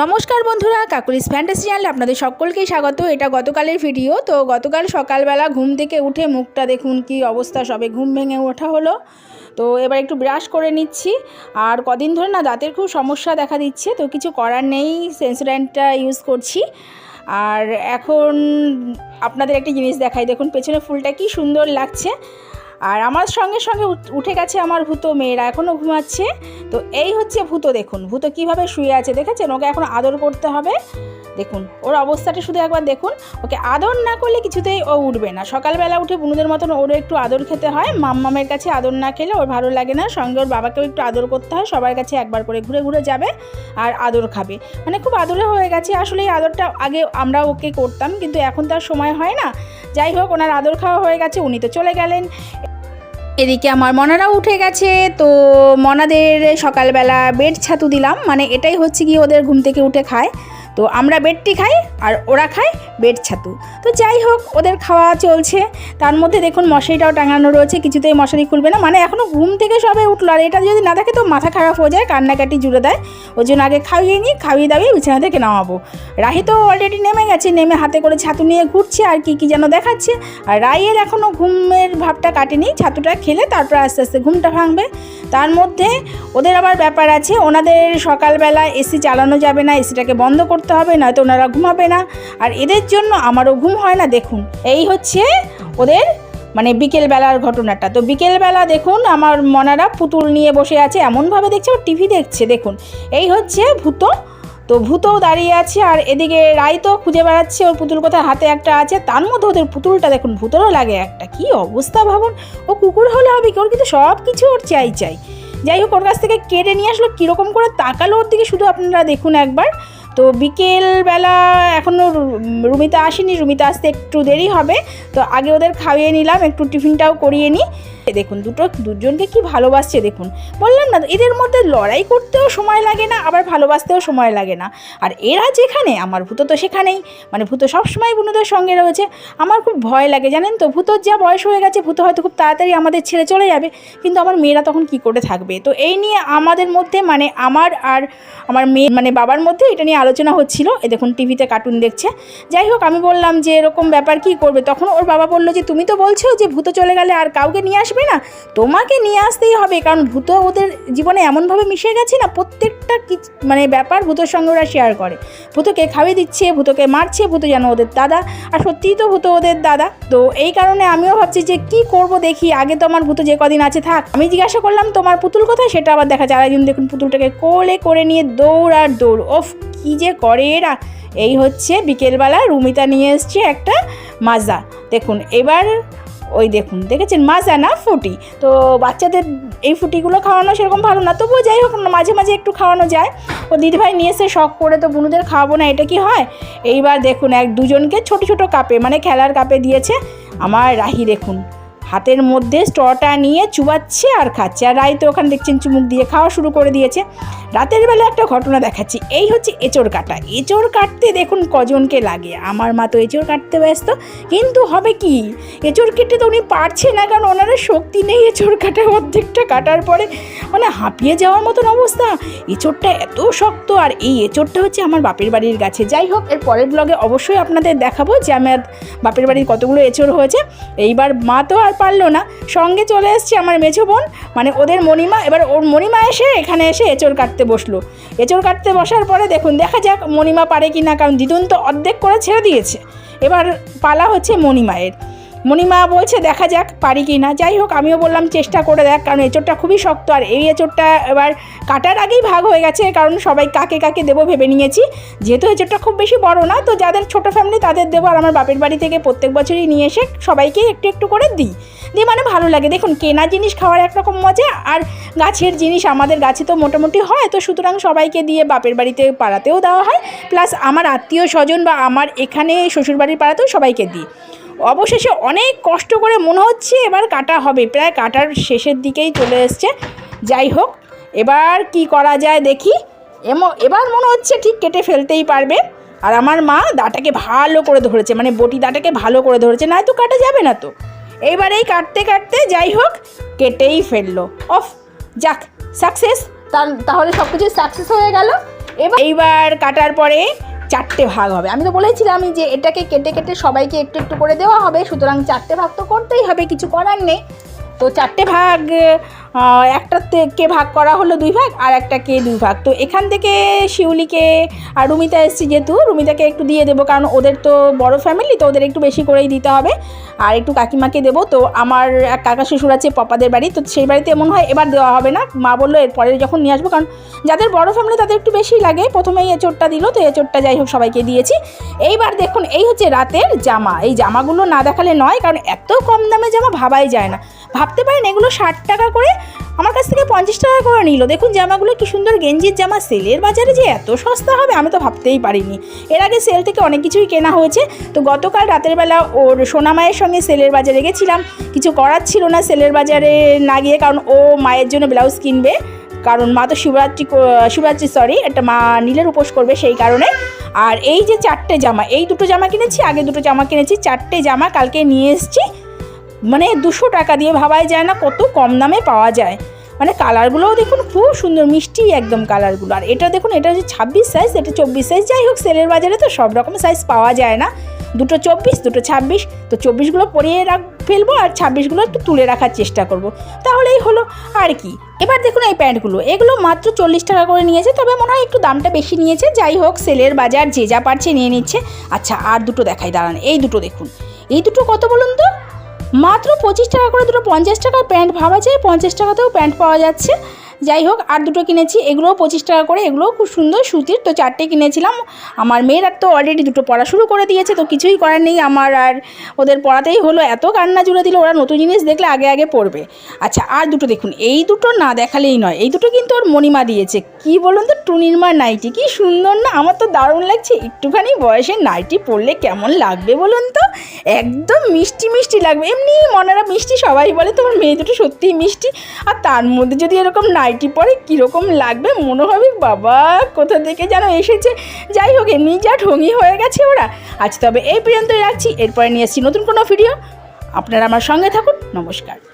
নমস্কার বন্ধুরা, Kokkalis fantasy চ্যানেলে আপনাদের সকলকেই স্বাগত। এটা গতকালের ভিডিও, তো গতকাল সকালবেলা ঘুম থেকে উঠে মুখটা দেখুন কি অবস্থা, সবে ঘুম ভেঙে ওঠা হলো। তো এবার একটু ব্রাশ করে নিচ্ছি। আর কদিন ধরে না দাঁতের খুব সমস্যা দেখা দিচ্ছে, তো কিছু করার নেই সেন্সোডাইনটা ইউজ করছি। আর এখন আপনাদের একটা জিনিস দেখাই, দেখুন পেছনে ফুলটা কি সুন্দর লাগছে। আর আমার সঙ্গে সঙ্গে উঠ- গেছে আমার ভূত মেয়েরা এখনও ঘুমাচ্ছে। তো এই হচ্ছে ভূত, দেখুন, ভূত কীভাবে শুয়ে আছে, দেখেছেন? ওকে এখন আদর করতে হবে। দেখুন, ওর অবস্থাটা শুধু একবার দেখুন। ওকে আদর না করলে কিছুতেই ও উঠবে না। সকালবেলা উঠে বুনুদের মতন ওরও একটু আদর খেতে হয়। মাম্মামের কাছে আদর না খেলে ওর ভালো লাগে না। সঙ্গে ওর বাবাকেও একটু আদর করতে হয়। সবার কাছে একবার করে ঘুরে ঘুরে যাবে আর আদর খাবে। মানে খুব আদরে হয়ে গেছে। আসলে এই আদরটা আগে আমরা ওকে করতাম, কিন্তু এখন তো আর সময় হয় না। যাই হোক, ওনার আদর খাওয়া হয়ে গেছে। উনি তো চলে গেলেন। এদিকে আমার মনারাও উঠে গেছে। তো মনাদের সকালবেলা বেড ছাতু দিলাম। মানে এটাই হচ্ছে কি ওদের ঘুম থেকে উঠে খায়। তো আমরা বেডটি খাই আর ওরা খায় বেড ছাতু। তো যাই হোক, ওদের খাওয়া চলছে। তার মধ্যে দেখুন মশারিটাও টাঙানো রয়েছে, কিছুতেই মশারি খুলবে না। মানে এখনও ঘুম থেকে সবে উঠল, আর এটা যদি না থাকে তো মাথা খারাপ হয়ে যায়, কান্নাকাটি জুড়ে দেয়। ওই জন্য আগে খাইয়ে নিই, খাইয়ে দাবিয়ে বিছানা থেকে নামাবো। রাহি তো অলরেডি নেমে গেছে, নেমে হাতে করে ছাতু নিয়ে ঘুরছে, আর কি কি যেন দেখাচ্ছে। আর রাইয়ের এখনও ঘুমের ভাবটা কাটেনি, ছাতুটা খেলে তারপর আস্তে আস্তে ঘুমটা ভাঙবে। তার মধ্যে ওদের আবার ব্যাপার আছে, ওনাদের সকালবেলা এসি চালানো যাবে না, এসিটাকে বন্ধ করতে হবে, নয়তো ওনারা ঘুমাবে না। আর এদের জন্য আমারও ঘুম হয় না, দেখুন। এই হচ্ছে ওদের মানে বিকেলবেলার ঘটনাটা। তো বিকেলবেলা দেখুন, আমার মনারা পুতুল নিয়ে বসে আছে, এমনভাবে দেখছে, ও টিভি দেখছে, দেখুন। এই হচ্ছে ভূত। তো ভূতও দাঁড়িয়ে আছে, আর এদিকে রাই তো খুঁজে বেড়াচ্ছে, ওর পুতুল কোথায়? হাতে একটা আছে, তার মধ্যে ওদের পুতুলটা, দেখুন, ভূতেরও লাগে একটা। কি অবস্থা ভাবুন। ও কুকুর হলে হবে কি? ওর কিন্তু সব কিছু ওর চাই চাই। যাই হোক, ওর কাছ থেকে কেটে নিয়ে আসলো, কীরকম করে তাকালো ওর দিকে, শুধু আপনারা দেখুন একবার। তো বিকেলবেলা এখনও রুমিতা আসেনি, রুমিতা আসতে একটু দেরি হবে। তো আগে ওদের খাইয়ে নিলাম, একটু টিফিনটাও করিয়ে নিই দেখুন, দুটো, দুজনকে কি ভালোবাসছে দেখুন। বললাম না, এদের মধ্যে লড়াই করতেও সময় লাগে না, আবার ভালোবাসতেও সময় লাগে না। আর এরা যেখানে, আমার ভূত তো সেখানেই। মানে ভূত সবসময় বুনুদের সঙ্গে রয়েছে। আমার খুব ভয় লাগে, জানেন তো? ভূতর যা বয়স হয়ে গেছে, ভূত হয়তো খুব তাড়াতাড়ি আমাদের ছেড়ে চলে যাবে। কিন্তু আমার মেয়েরা তখন কি করে থাকবে? তো এই নিয়ে আমাদের মধ্যে মানে আমার আর আমার মেয়ে মানে বাবার মধ্যে এটা নিয়ে আলোচনা হচ্ছিল। এ দেখুন, টিভিতে কার্টুন দেখছে। যাই হোক, আমি বললাম যে এরকম ব্যাপার কি করবে? তখন ওর বাবা বলল যে, তুমি তো বলছো যে, ভূত চলে গেলে আর কাউকে নিয়ে আসবে না। তোমাকে নিয়ে আসতেই হবে, কারণ ভূত ওদের জীবনে এমনভাবে মিশে গেছে না, প্রত্যেকটা কি- মানে ব্যাপার ভূতের সঙ্গে ওরা শেয়ার করে। ভূতকে খাইয়ে দিচ্ছে, ভূতকে মারছে, ভূত যেন ওদের দাদা, আর সত্যিই তো ভূত ওদের দাদা। তো এই কারণে আমিও ভাবছি যে, কি করব দেখি, আগে তো আমার ভূত যে কদিন আছে থাক। আমি জিজ্ঞাসা করলাম, তোমার পুতুল কোথায়? সেটা আবার দেখা যায় আরেকজন দেখুন, পুতুলটাকে কোলে করে নিয়ে দৌড় আর দৌড়। ওফ, কি যে করে এরা? এই হচ্ছে বিকেলবেলা রুমিতা নিয়ে এসছে একটা মাজা। দেখুন, এবার ওই দেখুন, দেখেছেন? মাজা না ফুটি। তো বাচ্চাদের এই ফুটিগুলো খাওয়ানো সেরকম ভালো না। তবুও যাই হোক না মাঝে মাঝে একটু খাওয়ানো যায়। ও দিদিভাই নিয়ে এসে শখ করে, তো বুনুদের খাওয়াবো না, এটা কি হয়? এইবার দেখুন, এক দুজনকে ছোট ছোট কাপে মানে খেলার কাপে দিয়েছে। আমার রাহি, দেখুন। হাতের মধ্যে স্ট্রটা নিয়ে চুবাচ্ছে আর খাচ্ছে। আর রাই তো ওখানে দেখছেন চুমুক দিয়ে খাওয়া শুরু করে দিয়েছে। রাতের বেলা একটা ঘটনা দেখাচ্ছি। এই হচ্ছে এঁচড় কাটা। এঁচড় কাটতে দেখুন কজনকে লাগে। আমার মা তো এঁচড় কাটতে ব্যস্ত। কিন্তু হবে কি? এঁচড় কেটে তো উনি পারছে না, কারণ ওনার শক্তি নেই এঁচড় কাটা অর্ধেকটা কাটার পরে। মানে হাঁপিয়ে যাওয়ার মতন অবস্থা। এঁচড়টা এত শক্ত। আর এই এঁচড়টা হচ্ছে আমার বাপের বাড়ির গাছে। যাই হোক, এর পরের ব্লগে অবশ্যই আপনাদের দেখাবো যে আমার বাপের বাড়ির কতগুলো এঁচড় হয়েছে। এইবার মা তো আর পারল না। সঙ্গে চলে এসছে আমার মেঝো বোন। মানে ওদের মণিমা, এবার ওর মণিমা এসে এখানে এসে এঁচড় কাটতে বসল। এঁচড় কাটতে বসার পরে দেখুন, দেখা যাক মণিমা পারে কি না কারণ দিদুন তো অর্ধেক করে ছেড়ে দিয়েছে। এবার পালা হচ্ছে মণিমায়ের। মণিমা বলছে, দেখা যাক, পারি কি না? যাই হোক, আমিও বললাম, চেষ্টা করে দেখ, কারণ এঁচড়টা খুবই শক্ত আর এই এঁচড়টা এবার কাটার আগেই ভাগ হয়ে গেছে, কারণ সবাই কাকে কাকে দেবো ভেবে নিয়েছি। যেহেতু এঁচড়টা খুব বেশি বড় না, তো যাদের ছোট ফ্যামিলি তাদের দেবো আর আমার বাপের বাড়ি থেকে প্রত্যেক বছরই নিয়ে এসে সবাইকে একটু একটু করে দিই। দিয়ে মানে ভালো লাগে। দেখুন, কেনা জিনিস খাওয়ার একরকম মজা আর গাছের জিনিস আমাদের গাছে তো মোটামুটি হয়, তো সুতরাং সবাইকে দিয়ে বাপের বাড়িতে পাড়াতেও দেওয়া হয়। প্লাস আমার আত্মীয় স্বজন বা আমার এখানে শ্বশুরবাড়ির পাড়াতেও সবাইকে দিই। অবশেষে অনেক কষ্ট করে মনে হচ্ছে এবার কাটা হবে। প্রায় কাটার শেষের দিকেই চলে এসছে। যাই হোক, এবার কি করা যায় দেখি। এমো এবার মনে হচ্ছে ঠিক কেটে ফেলতেই পারবে। আর আমার মা দাটাকে ভালো করে ধরেছে মানে বটি দাটাকে ভালো করে ধরেছে না তো কাটা যাবে না তো। এইবার এই কাটতে কাটতে যাই হোক, কেটেই ফেলল। অফ, যাক সাকসেস তাহলে সব কিছু সাকসেস হয়ে গেল। এবার এইবার কাটার পরে চারটে ভাগ হবে। আমি তো বলেছিলাম যে এটাকে কেটে কেটে সবাইকে একটু একটু করে দেওয়া হবে, সুতরাং চারটে ভাগ তো করতেই হবে, কিছু করার নেই। তো চারটে ভাগ আহ, একটাতে কে ভাগ করা হলো দুই ভাগ আর একটা কে দুই ভাগ। তো এখান থেকে শিউলিকে আর রুমিতা এসছি যেহেতু রুমিতাকে একটু দিয়ে দেবো কারণ ওদের তো বড় ফ্যামিলি তো ওদের একটু বেশি করেই দিতে হবে। আর একটু কাকিমাকে দেবো তো আমার এক কাকা শ্বশুর আছে পপাদের বাড়ি তো সেই বাড়িতে এমন হয় এবার দেওয়া হবে না। মা বলল এরপরে যখন নিয়ে আসব কারণ যাদের বড় ফ্যামিলি তাদের একটু বেশি লাগে। প্রথমেই এচোরটা দিল তো এচোরটা যাই হোক সবাইকে দিয়েছি। এইবার দেখুন এই হচ্ছে রাতের জামা। এই জামাগুলো না দেখালে নয় কারণ এত কম দামে জামা ভাবাই যায় না। ভাবতে পারেন এগুলো ষাট টাকা করে, আমার কাছ থেকে পঞ্চাশ টাকা করে নিল। দেখুন জামাগুলো কি সুন্দর গেঞ্জির জামা, সেলের বাজারে যে এত সস্তা হবে, আমি তো ভাবতেই পারিনি। এর আগে সেল থেকে অনেক কিছুই কেনা হয়েছে। তো গতকাল রাতের বেলা ওর সোনামায়ের সঙ্গে সেলের বাজারে গেছিলাম। কিছু করার ছিল না সেলের বাজারে না গিয়ে, কারণ ও মায়ের জন্য ব্লাউজ কিনবে। কারণ মা তো শিবরাত্রি শিবরাত্রি সরি একটা মা নীলের উপোস করবে সেই কারণে। আর এই যে চারটে জামা, এই দুটো জামা কিনেছি, আগে দুটো জামা কিনেছি, চারটে জামা কালকে নিয়ে এসেছি। মানে দুশো টাকা দিয়ে ভাবাই যায় না কত কম দামে পাওয়া যায়। মানে কালারগুলোও দেখুন খুব সুন্দর, মিষ্টি একদম কালারগুলো। আর এটা দেখুন, এটা হচ্ছে ছাব্বিশ সাইজ এটা চব্বিশ সাইজ যাই হোক, সেলের বাজারে তো সব রকম সাইজ পাওয়া যায় না। দুটো চব্বিশ, দুটো ছাব্বিশ, তো চব্বিশগুলো পরিয়ে রাখ ফেলব আর ছাব্বিশগুলো একটু তুলে রাখার চেষ্টা করব। তাহলেই হলো আর কি। এবার দেখুন এই প্যান্টগুলো, এগুলো মাত্র চল্লিশ টাকা করে নিয়েছে, তবে মনে হয় একটু দামটা বেশি নিয়েছে। যাই হোক, সেলের বাজার যে যা পারছে নিয়ে নিচ্ছে। আচ্ছা আর দুটো দেখাই, দাঁড়ান, এই দুটো দেখুন। এই দুটো কত বলুন তো? মাত্র পঁচিশ টাকা করে দুটো পঞ্চাশ টাকার প্যান্ট ভাবা যায়, পঞ্চাশ টাকাতেও প্যান্ট পাওয়া যাচ্ছে। যাই হোক, আর দুটো কিনেছি, এগুলোও পঁচিশ টাকা করে, এগুলোও খুব সুন্দর সুতির। তো চারটে কিনেছিলাম। আমার মেয়েরা তো অলরেডি দুটো পড়া শুরু করে দিয়েছে, তো কিছুই করার নেই। আমার আর ওদের পড়াতেই হলো, এত কান্না জুড়ে দিল, ওরা নতুন জিনিস দেখলে আগে আগে পড়বে। আচ্ছা আর দুটো দেখুন, এই দুটো না দেখালেই নয়, এই দুটো কিন্তু ওর মণিমা দিয়েছে। কি বলুন তো, টুনির মা নাইটি কি সুন্দর না? আমার তো দারুণ লাগছে। একটুখানি বয়সে নাইটি পরলে কেমন লাগবে বলুন তো? একদম মিষ্টি মিষ্টি লাগবে। এমনি মনেরা মিষ্টি সবাই বলে, তোমার মেয়ে দুটো সত্যিই মিষ্টি। আর তার মধ্যে যদি এরকম নাইটি পরে কীরকম লাগবে মনে হবে বাবা, কোথা থেকে যেন এসেছে? যাই হোক, এমনি যা ঢঙ্গি হয়ে গেছে ওরা। আজ তবে এই পর্যন্তই রাখছি। এরপরে নিয়ে আসছি নতুন কোনো ভিডিও। আপনারা আমার সঙ্গে থাকুন। নমস্কার।